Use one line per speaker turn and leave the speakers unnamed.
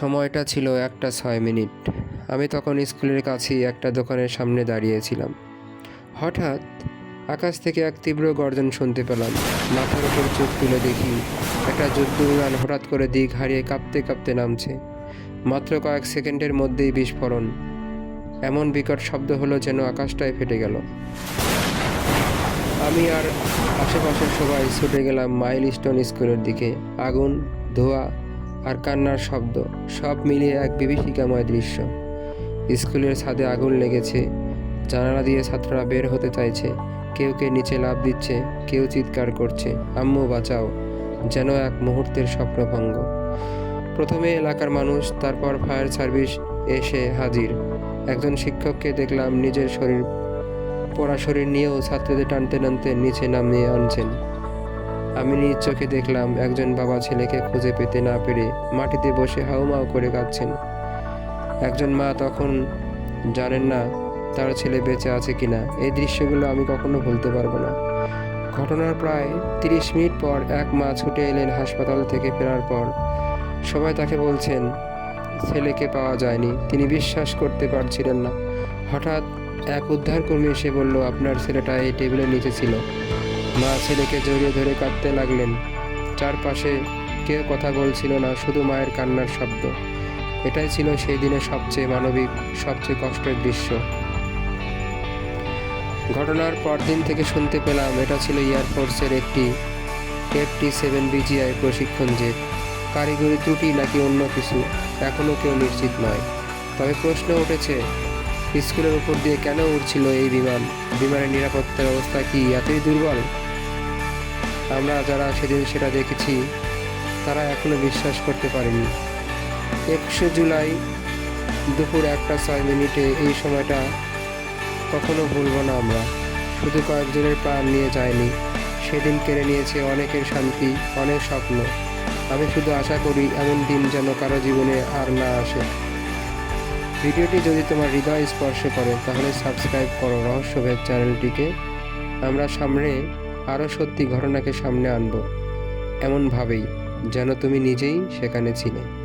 সময়টা ছিল একটা ছয় মিনিট। আমি তখন স্কুলের কাছেই একটা দোকানের সামনে দাঁড়িয়েছিলাম। হঠাৎ আকাশ থেকে এক তীব্র গর্জন শুনতে পেলাম। মাথার উপর চোখ তুলে দেখি, একটা যুদ্ধ বিমান হঠাৎ করে দিক হারিয়ে কাঁপতে কাঁপতে নামছে। মাত্র কয়েক সেকেন্ডের মধ্যেই বিস্ফোরণ। এমন বিকট শব্দ হলো যেন আকাশটাই ফেটে গেল। আমি আর আশেপাশের সবাই ছুটে গেলাম মাইল স্টোন স্কুলের দিকে। আগুন, ধোঁয়া আর কান্নার শব্দ, সব মিলিয়ে এক বিভীষিকাময় দৃশ্য। স্কুলের ছাদে আগুন লেগেছে, জানালা দিয়ে ছাত্ররা বের হতে চাইছে, কেউ কে নিচে লাফ দিচ্ছে, কেউ চিৎকার করছে, আম্মু বাঁচাও, যেন এক মুহূর্তের স্বপ্নভঙ্গ। প্রথমে এলাকার মানুষ, তারপর ফায়ার সার্ভিস এসে হাজির। একজন শিক্ষককে দেখলাম নিজের শরীর, পড়া শরীর নিয়েও ছাত্রদের টানতে টানতে নিচে নামিয়ে আনছেন। আমি নিজ চোখে দেখলাম একজন বাবা ছেলেকে খুঁজে পেতে না পেরে মাটিতে বসে হাউমাউ করে কাঁদছেন। একজন মা তখন জানেন না তার ছেলে বেঁচে আছে কিনা। এই দৃশ্যগুলো আমি কখনো ভুলতে পারব না। ঘটনার প্রায় তিরিশ মিনিট পর এক মা ছুটে এলেন হাসপাতাল থেকে ফেরার পর। সবাই তাকে বলছেন, ছেলেকে পাওয়া যায়নি। তিনি বিশ্বাস করতে পারছিলেন না। হঠাৎ এক উদ্ধারকর্মী এসে বলল, আপনার ছেলেটা এই টেবিলের নিচে ছিল। মা ছেলেকে জড়িয়ে ধরে কাঁদতে লাগলেন। চারপাশে কেউ কথা বলছিল না, শুধু মায়ের কান্নার শব্দ। এটাই ছিল সেই দিনের সবচেয়ে মানবিক, সবচেয়ে কষ্টের দৃশ্য। ঘটনার পরদিন থেকে শুনতে পেলাম, এটা ছিল এয়ারফোর্সের একটি এফটি সেভেন বিজিআই প্রশিক্ষণ জেট। কারিগরি ত্রুটি নাকি অন্য কিছু এখনও কেউ নিশ্চিত নয়। তবে প্রশ্ন উঠেছে, স্কুলের উপর দিয়ে কেন উঠছিল এই বিমান? বিমানের নিরাপত্তা ব্যবস্থা কি এতই দুর্বল? আমরা যারা সেদিন সেটা দেখেছি, তারা এখনও বিশ্বাস করতে পারেনি। একশো জুলাই দুপুর একটা ছয় মিনিটে এই সময়টা কখনো ভুলব না আমরা। শুধু কয়েকজনের প্রাণ নিয়ে যায়নি। সেদিন কেড়ে নিয়েছে অনেকের শান্তি, অনেক স্বপ্ন। আমি শুধু আশা করি এমন দিন যেন কারও জীবনে আর না আসে। ভিডিওটি যদি তোমার হৃদয় স্পর্শ করে, তাহলে সাবস্ক্রাইব করো রহস্যভেদ চ্যানেলটিকে আমরা সামনে আরও সত্যি ঘটনাকে সামনে আনব। এমনভাবেই যেন তুমি নিজেই সেখানে ছিলে।